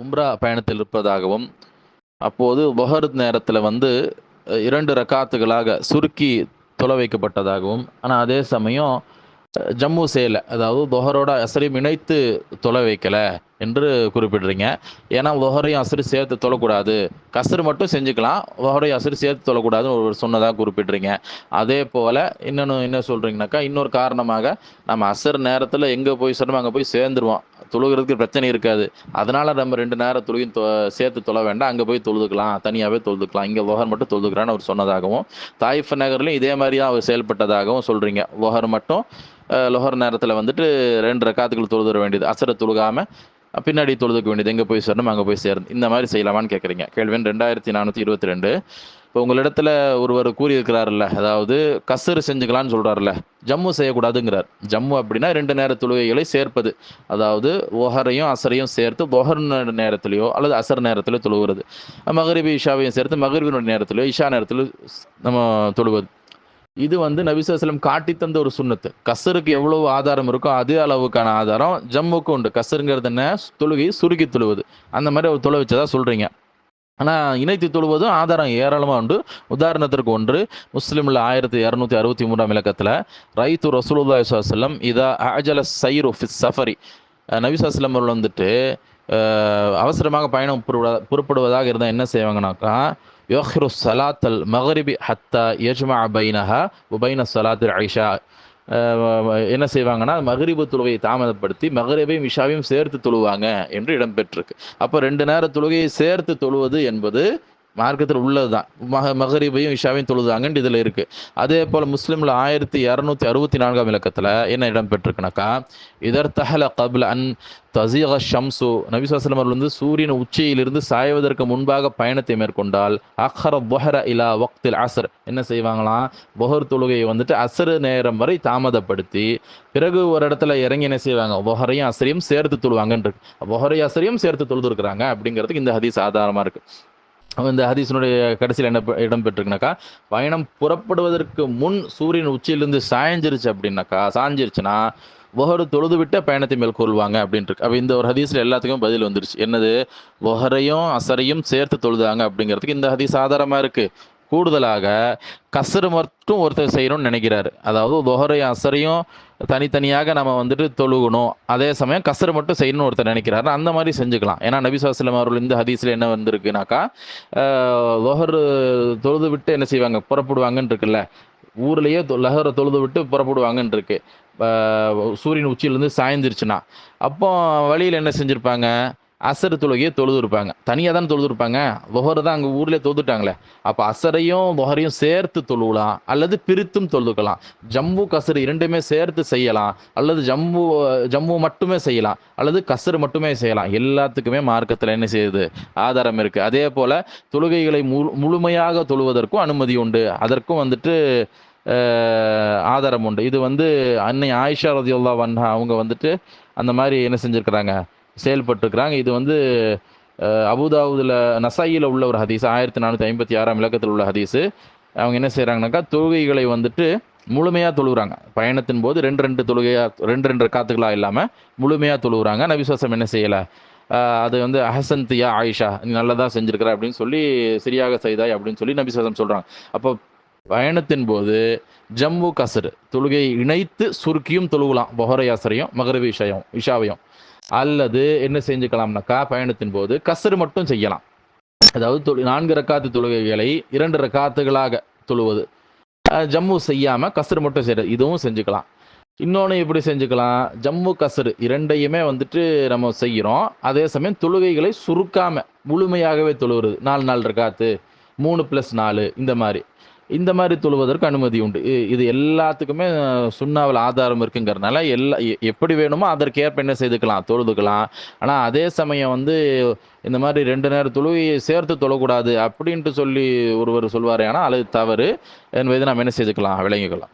உம்ரா பயணத்தில் இருப்பதாகவும் அப்போது பொஹர் நேரத்தில் வந்து இரண்டு ரக்காத்துகளாக சுருக்கி தொலை வைக்கப்பட்டதாகவும் ஆனால் அதே சமயம் ஜம்மு செய்யலை அதாவது பொஹரோட அசரையும் இணைத்து தொலை வைக்கல என்று குறிப்பிடுறீங்க. ஏன்னா லொஹரையும் அசரு சேர்த்து தொழக்கூடாது. கசரு மட்டும் செஞ்சுக்கலாம் லொஹரையும் அசரு சேர்த்து தொழக்கூடாதுன்னு ஒரு சொன்னதாக குறிப்பிடுறீங்க. அதே போல் இன்னொன்று என்ன சொல்கிறீங்கனாக்கா இன்னொரு காரணமாக நம்ம அசர் நேரத்தில் எங்கே போய் சொல்லணுமோ அங்கே போய் சேர்ந்துருவோம். தொழுகிறதுக்கு பிரச்சனை இருக்காது. அதனால் நம்ம ரெண்டு நேரம் தொழுகையும் தொ சேர்த்து தொழ வேண்டாம். அங்கே போய் தொழுதுக்கலாம். தனியாகவே தொழுதுக்கலாம். இங்கே லொஹர் மட்டும் தொழுதுக்கிறான்னு அவர் சொன்னதாகவும் தாயிஃப் நகர்லையும் இதே மாதிரி தான் அவர் செயல்பட்டதாகவும் சொல்கிறீங்க லொஹர் மட்டும் அஹ், லொஹர் நேரத்தில் வந்துட்டு ரெண்டு ரக்காத்துக்கள் தொழுதுற வேண்டியது. அசரை தொழுகாமல் பின்னாடி தொழுதுக்க வேண்டியது எங்கே போய் சேரணும் அங்கே போய் சேரணும். இந்த மாதிரி செய்யலாமான்னு கேட்குறீங்க கேள்வின் ரெண்டாயிரத்தி நானூற்றி இருபத்தி ரெண்டு. இப்போ உங்களிடத்துல ஒருவர் கூறியிருக்கிறாருல்ல அதாவது கசரு செஞ்சுக்கலாம்னு சொல்கிறாருல்ல ஜம்மு செய்யக்கூடாதுங்கிறார். ஜம்மு அப்படின்னா ரெண்டு நேர தொழுகைகளை சேர்ப்பது. அதாவது ஒஹரையும் அசரையும் சேர்த்து ஒஹர் நேரத்திலையோ அல்லது அசர் நேரத்திலையோ தொழுகிறது மகரிபி இஷாவையும் சேர்த்து மகரிபினுடைய நேரத்திலையோ இஷா நேரத்தில் நம்ம தொழுவது. இது வந்து நபிசுவலம் காட்டி தந்த ஒரு சுண்ணத்து. கசருக்கு எவ்வளவு ஆதாரம் இருக்கோ அதே அளவுக்கான ஆதாரம் ஜம்முக்கு உண்டு. கசருங்கிறது என்ன? தொழுகை சுருக்கி தொழுவது. அந்த மாதிரி அவர் தொலை வச்சதா சொல்றீங்க. ஆனால் இணைத்து தொழுவதும் ஆதாரம் ஏராளமாக உண்டு. உதாரணத்திற்கு ஒன்று முஸ்லீமில் ஆயிரத்தி இரநூத்தி அறுபத்தி மூன்றாம் இலக்கத்தில் ரைத்து ரசூலுல்லாய் வல்லம் இதா அஜல சைரு ஃபிஸ் சஃபரி நபிசாஸ்லம் அவர்கள் வந்துட்டு அவசரமாக பயணம் புறப்படுவதாக இருந்தால் என்ன செய்வாங்கனாக்கா யோஹ்ரு சலாத்தல் மகரிபி ஹத்தா யஜ்மா பைனஹா உபைன சலாத்தில் ஐஷா என்ன செய்வாங்கன்னா மகரிபு தொழுகையை தாமதப்படுத்தி மகரிபையும் இஷாவையும் சேர்த்து தொழுவாங்க என்று இடம்பெற்றிருக்கு. அப்போ ரெண்டு நேர தொழுகையை சேர்த்து தொழுவது என்பது மார்க்கத்தில் உள்ளது தான் மக மகரிபையும் இஷாவையும் தொழுதாங்கன்னு இதில் இருக்குது அதே போல் முஸ்லீமில் ஆயிரத்தி இரநூத்தி அறுபத்தி நான்காம் இலக்கத்தில் என்ன இடம் பெற்றிருக்குனாக்கா இதர் தஹல கபில் அன் தசீக ஷம்சு. நபிசாஸ்லம் அவர்கள் வந்து சூரியன் உச்சியிலிருந்து சாய்வதற்கு முன்பாக பயணத்தை மேற்கொண்டால் அஹர பொஹர இலா வக்தில் அசர் என்ன செய்வாங்களாம்? பொஹர் தொழுகையை வந்துட்டு அசர் நேரம் வரை தாமதப்படுத்தி பிறகு ஒரு இடத்துல இறங்கி என்ன செய்வாங்க? பொஹரையும் அசரையும் சேர்த்து தொழுவாங்கன்னு பொஹரையும் அசரையும் சேர்த்து தொழுதுருக்குறாங்க அப்படிங்கிறதுக்கு இந்த ஹதீஸ் ஆதாரமாக இருக்குது இந்த ஹதீஸினுடைய கடைசியில் என்ன இடம் பெற்றிருக்குனாக்கா பயணம் புறப்படுவதற்கு முன் சூரியன் உச்சியிலிருந்து சாய்ஞ்சிருச்சு அப்படின்னாக்கா சாஞ்சிருச்சுன்னா ஒஹரு தொழுது விட்ட பயணத்தை மேற்கொள்வாங்க அப்படின்ட்டு அப்போ இந்த ஒரு ஹதீஸில் எல்லாத்துக்கும் பதில் வந்துருச்சு. என்னது? ஒஹரையும் அசரையும் சேர்த்து தொழுதாங்க அப்படிங்கிறதுக்கு இந்த ஹதீஸ் ஆதாரமாக இருக்குது கூடுதலாக கசரு மட்டும் ஒருத்தர் செய்யணும்னு நினைக்கிறாரு. அதாவது ஒஹரையும் அசரையும் தனித்தனியாக நம்ம வந்துட்டு தொழுகணும். அதே சமயம் கசரு மட்டும் செய்யணும்னு ஒருத்தர் நினைக்கிறாரு. அந்த மாதிரி செஞ்சுக்கலாம். ஏன்னா நபி அவர்கள் இந்த ஹதீஸில் என்ன வந்திருக்குனாக்கா லொஹர் தொழுது விட்டு என்ன செய்வாங்க? புறப்படுவாங்கன்னு இருக்குல்ல. ஊர்லேயே லஹரை தொழுது விட்டு புறப்படுவாங்கன்னு இருக்கு. சூரியன் உச்சியிலேருந்து சாய்ந்துருச்சுன்னா. அப்போ வழியில் என்ன செஞ்சுருப்பாங்க? அசர் தொழுகையை தொழுது இருப்பாங்க தனியாக தான் தொழுது இருப்பாங்க லொஹர் தான் அங்கே ஊரில் தொழுதுட்டாங்களே. அப்போ அசரையும் லொஹரையும் சேர்த்து தொழுவலாம். அல்லது பிரித்தும் தொழுதுக்கலாம். ஜம்மு கசர் இரண்டுமே சேர்த்து செய்யலாம். அல்லது ஜம்மு ஜம்மு மட்டுமே செய்யலாம். அல்லது கசர் மட்டுமே செய்யலாம். எல்லாத்துக்குமே மார்க்கத்தில் என்ன செய்யுது? ஆதாரம் இருக்குது அதே போல் தொழுகைகளை முழு முழுமையாக தொழுவதற்கும் அனுமதி உண்டு. அதற்கும் வந்துட்டு ஆதாரம் உண்டு. இது வந்து அன்னை ஆயிஷா ரதியுல்லா வன்ஹா அவங்க வந்துட்டு அந்த மாதிரி என்ன செஞ்சுருக்கிறாங்க? செயல்பட்டுருக்கிறாங்க. இது வந்து அபுதாவுதில் நசாயில் உள்ள ஒரு ஹதீஸ் ஆயிரத்தி நானூற்றி ஐம்பத்தி ஆறாம் இலக்கத்தில் உள்ள ஹதீஸு. அவங்க என்ன செய்கிறாங்கனாக்கா தொழுகைகளை வந்துட்டு முழுமையாக தொழுகிறாங்க. பயணத்தின் போது ரெண்டு ரெண்டு தொழுகையாக ரெண்டு ரெண்டு காத்துக்களாக இல்லாமல் முழுமையாக தொழுகிறாங்க. நபிசுவாசம் என்ன செய்யலை? அது வந்து அஹசன் ஆயிஷா நீ நல்லதாக செஞ்சுருக்கிற அப்படின்னு சொல்லி சரியாக செய்தாய் அப்படின்னு சொல்லி நபிசுவாசம் சொல்கிறாங்க அப்போ பயணத்தின் போது ஜம்மு கசர் தொழுகையை இணைத்து சுருக்கியும் தொழுகலாம். பொஹரை அசரையும் மகரவி இஷாயும் இஷாவையும். அல்லது என்ன செஞ்சுக்கலாம்னாக்கா பயணத்தின் போது கசரு மட்டும் செய்யலாம். அதாவது தொழு நான்கு ரக்காத்து தொழுகைகளை இரண்டு ரக்காத்துகளாக தொழுவது. ஜம்மு செய்யாமல் கசரு மட்டும் செய்யறது இதுவும் செஞ்சுக்கலாம். இன்னொன்று எப்படி செஞ்சுக்கலாம் ஜம்மு கசரு இரண்டையுமே வந்துட்டு நம்ம செய்கிறோம் அதே சமயம் தொழுகைகளை சுருக்காமல் முழுமையாகவே தொழுகிறது நாலு நாலு ரக்காத்து மூணு ப்ளஸ் நாலு இந்த மாதிரி. இந்த மாதிரி தொழுவதற்கு அனுமதி உண்டு. இது எல்லாத்துக்குமே சுண்ணாவில் ஆதாரம் இருக்குங்கிறனால எல்லா எ- எப்படி வேணுமோ அதற்கேற்ப என்ன செய்துக்கலாம் தொழுதுக்கலாம். ஆனால் அதே சமயம் வந்து இந்த மாதிரி ரெண்டு நேரம் தொழுகையை சேர்த்து தொழக்கூடாது அப்படின்ட்டு சொல்லி ஒருவர் சொல்வார் ஆனால் அது தவறு. என்பதை நாம் என்ன செய்துக்கலாம் விளங்கிக்கலாம்.